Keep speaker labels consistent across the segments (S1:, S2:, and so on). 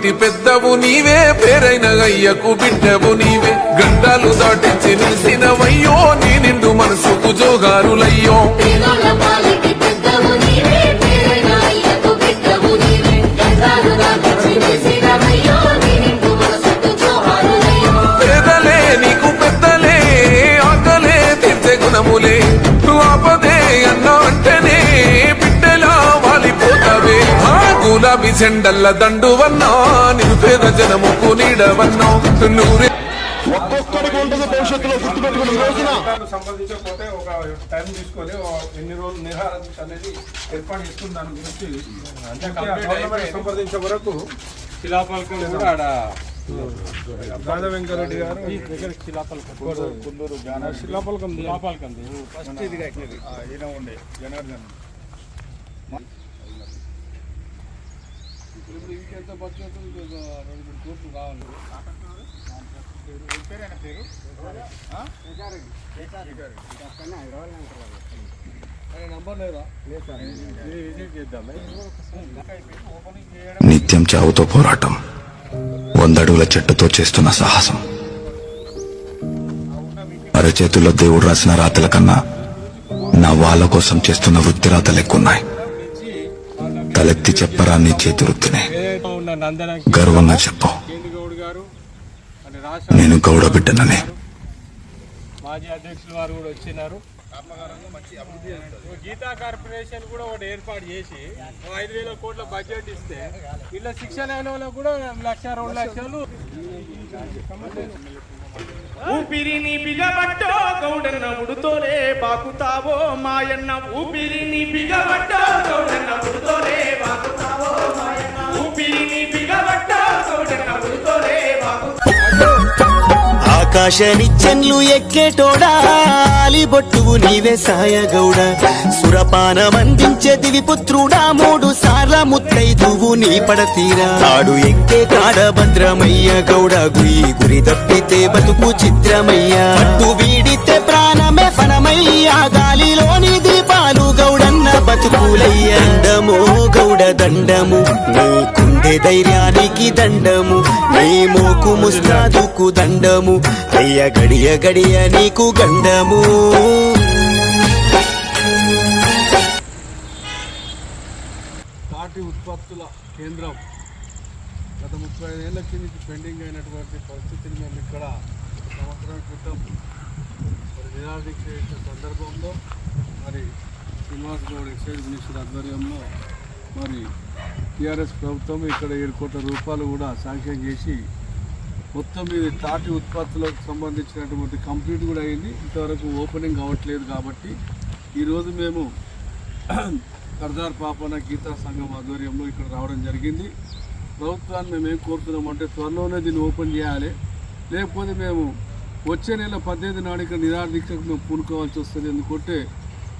S1: పాలిటి పెద్దవు నీవే పేరైన అయ్యకు బిడ్డవు నీవే. గంటలు దాటించి నిలిసినవయ్యో నీ నిండు మనసుకు జోగారులయ్యో. గులాబీ చెండల్ల దండువన్నా నిరుపేద జనముకు నీడవన్నా నూరే
S2: ఒక్కొక్కడికి ఉంటుంది భవిష్యత్తులో గుర్తుపెట్టుకుని ఈ రోజున.
S3: ఒక టైం తీసుకొని ఎన్ని రోజులు నిరాహార దీక్ష అనేది ఏర్పాటు చేసుకుని దాని గురించి సంప్రదించే వరకు
S4: శిలాపలకం కూడా ఆడ
S3: గాజా వెంకరెడ్డి గారు
S4: శిలాపలకం
S3: కుల్లూరు గాన శిలాపలకం
S4: శిలాపలకం
S3: ఫస్ట్ ఇది ఈయన ఉండే జనార్దన్.
S4: ఇంకెంత బడ్జెట్ రెండు మూడు కోట్లు కావాలి. నంబర్ లేదా? విజిట్ చేద్దాం.
S5: నిత్యం చావుతో పోరాటం వందడుగుల చెట్టుతో చేస్తున్న సాహసం. అరచేతుల్లో దేవుడు రాసిన రాతల కన్నా నా వాళ్ళ కోసం చేస్తున్న వృత్తి రాతలు ఎక్కున్నాయి తలెత్తి చెప్పరా నీ చేతి వృత్తిని గర్వంగా చెప్పు.
S4: కేంద్ర గౌడ్ గారు అంటే రాష్ట్ర
S5: నేను గౌడ బిడ్డనని.
S4: మాజీ అధ్యక్షులు వారు కూడా వచ్చినారు. గీతా కార్పొరేషన్ కూడా ఒకటి ఏర్పాటు చేసి ఐదు వేల కోట్ల బడ్జెట్ ఇస్తే ఇలా శిక్షణ అయిన వాళ్ళకు కూడా లక్ష రెండు లక్షలు.
S6: ఊపిరిని బిగబట్టో గౌడన్న ఉడుతోనే బాకుతావో మాయన్న. ఊపిరిని బిగబట్టో గౌడన్న ఉడుతోనే బాకుతావో మాయన్న. ఊపిరిని
S7: ఆకాశ నిచ్చెన్లు ఎక్కేటోడా? ఆలిబొట్టువు నీవే సాయగౌడ. సురపానం అందించే దివి మూడు సార్ల ముత్తై ముత్తైదువు నీ పడతీరా. ఆడు ఎక్కే కాడ భద్రమయ్య గౌడ. గుయి గురి తప్పితే బతుకు చిత్రమయ్య. అట్టు వీడితే ప్రాణమే ఫణమయ్యా గాలిలోని దీపాలు గౌడన్న బతుకులయ్య. దండము. నీకుండే ధైర్యానికి దండము. నీ మోకు ముస్తాదుకు దండము. అయ్య గడియ గడియ నీకు గండము
S4: పార్టీ ఉత్పత్తుల కేంద్రం గత ముప్పై ఐదేళ్ళ కిందకి పెండింగ్ అయినటువంటి పరిస్థితిని మేము ఇక్కడ సంవత్సరం క్రితం మరి నిరాదీక్ష చేసిన సందర్భంలో మరి శ్రీనివాస్ గౌడ్ ఎక్సైజ్ మినిస్టర్ ఆధ్వర్యంలో మరి టీఆర్ఎస్ ప్రభుత్వం ఇక్కడ ఏడు కోట్ల రూపాయలు కూడా శాంక్షన్ చేసి మొత్తం ఇది తాటి ఉత్పత్తులకు సంబంధించినటువంటి కంప్లీట్ కూడా అయింది. ఇంతవరకు ఓపెనింగ్ అవ్వట్లేదు కాబట్టి ఈరోజు మేము సర్దార్ పాపన గీతా సంఘం ఆధ్వర్యంలో ఇక్కడ రావడం జరిగింది. ప్రభుత్వాన్ని మేము ఏం కోరుతున్నామంటే త్వరలోనే దీన్ని ఓపెన్ చేయాలి. లేకపోతే మేము వచ్చే నెల పద్దెనిమిది నాడు ఇక్కడ నిరాహార మేము పూనుకోవాల్సి వస్తుంది. ఎందుకంటే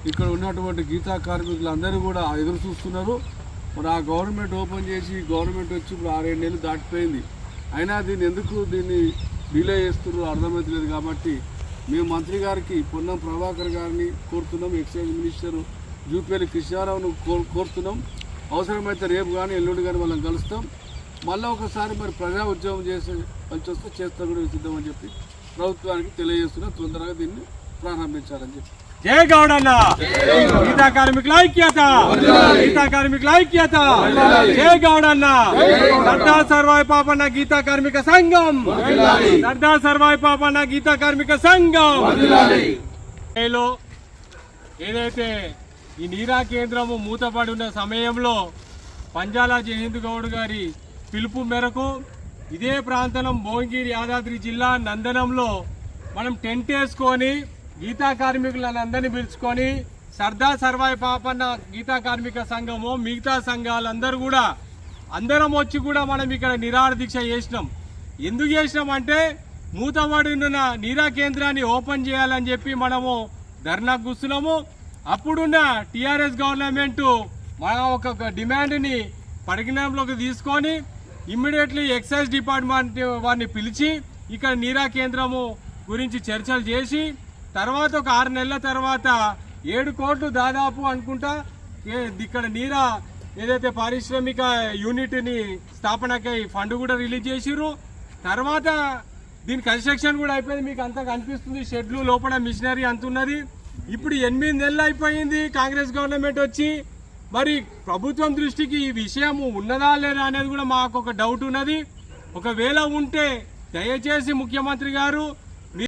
S4: ఇక్కడ ఉన్నటువంటి గీతా కార్మికులందరూ కూడా ఎదురు చూస్తున్నారు. మరి ఆ గవర్నమెంట్ ఓపెన్ చేసి గవర్నమెంట్ వచ్చి ఇప్పుడు ఆరేడు నెలలు దాటిపోయింది. అయినా దీన్ని ఎందుకు దీన్ని డిలే చేస్తున్నారు అర్థమవుతలేదు కాబట్టి మేము మంత్రి గారికి పొన్నం ప్రభాకర్ గారిని కోరుతున్నాం ఎక్సైజ్ మినిస్టర్ జూపేలి కృష్ణారావును కో- కోరుతున్నాం. అవసరమైతే రేపు కానీ ఎల్లుండి కానీ వాళ్ళని కలుస్తాం. మళ్ళీ ఒకసారి మరి ప్రజా ఉద్యోగం చేసే కలిసి వస్తే చేస్తాం కూడా సిద్ధమని చెప్పి ప్రభుత్వానికి తెలియజేస్తున్నాం. తొందరగా దీన్ని ప్రారంభించాలని చెప్పి.
S6: జై అన్న గీతా కార్మికుల ఐక్యత. గీతా కార్మికుల ఐక్యత. జై అన్న సర్దార్ సర్వాయి పాపన్న గీతా కార్మిక సంఘం. సర్దార్ సర్వాయి పాపన్న గీతా కార్మిక సంఘం. ఏదైతే ఈ నీరా కేంద్రము మూతపడి ఉన్న సమయంలో పంజాల జయంత్ గౌడ్ గారి పిలుపు మేరకు ఇదే ప్రాంతం భువనగిరి యాదాద్రి జిల్లా నందనంలో మనం టెంట్ వేసుకొని గీతా కార్మికులను అందరినీ పిలుచుకొని సర్దార్ సర్వాయి పాపన్న గీతా కార్మిక సంఘము మిగతా సంఘాలందరూ కూడా అందరం వచ్చి కూడా మనం ఇక్కడ నిరాహార దీక్ష చేసినాం. ఎందుకు చేసినాం అంటే నీరా కేంద్రాన్ని ఓపెన్ చేయాలని చెప్పి మనము ధర్నా కూర్చున్నాము అప్పుడున్న టిఆర్ఎస్ గవర్నమెంట్ మన ఒక డిమాండ్ని పరిగణనలోకి తీసుకొని ఇమ్మీడియట్లీ ఎక్సైజ్ డిపార్ట్మెంట్ వారిని పిలిచి ఇక్కడ నీరా కేంద్రము గురించి చర్చలు చేసి తర్వాత ఒక ఆరు నెలల తర్వాత ఏడు కోట్లు దాదాపు అనుకుంటా ఇక్కడ నీరా ఏదైతే పారిశ్రామిక యూనిట్ని స్థాపనకై ఫండ్ కూడా రిలీజ్ చేసిర్రు. తర్వాత దీని కన్స్ట్రక్షన్ కూడా అయిపోయింది. మీకు అంతా కనిపిస్తుంది. షెడ్లు లోపల మిషనరీ అంత ఉన్నది ఇప్పుడు ఎనిమిది నెలలు అయిపోయింది కాంగ్రెస్ గవర్నమెంట్ వచ్చి. మరి ప్రభుత్వం దృష్టికి ఈ విషయం ఉన్నదా లేదా అనేది కూడా మాకు ఒక డౌట్ ఉన్నది. ఒకవేళ ఉంటే దయచేసి ముఖ్యమంత్రి గారు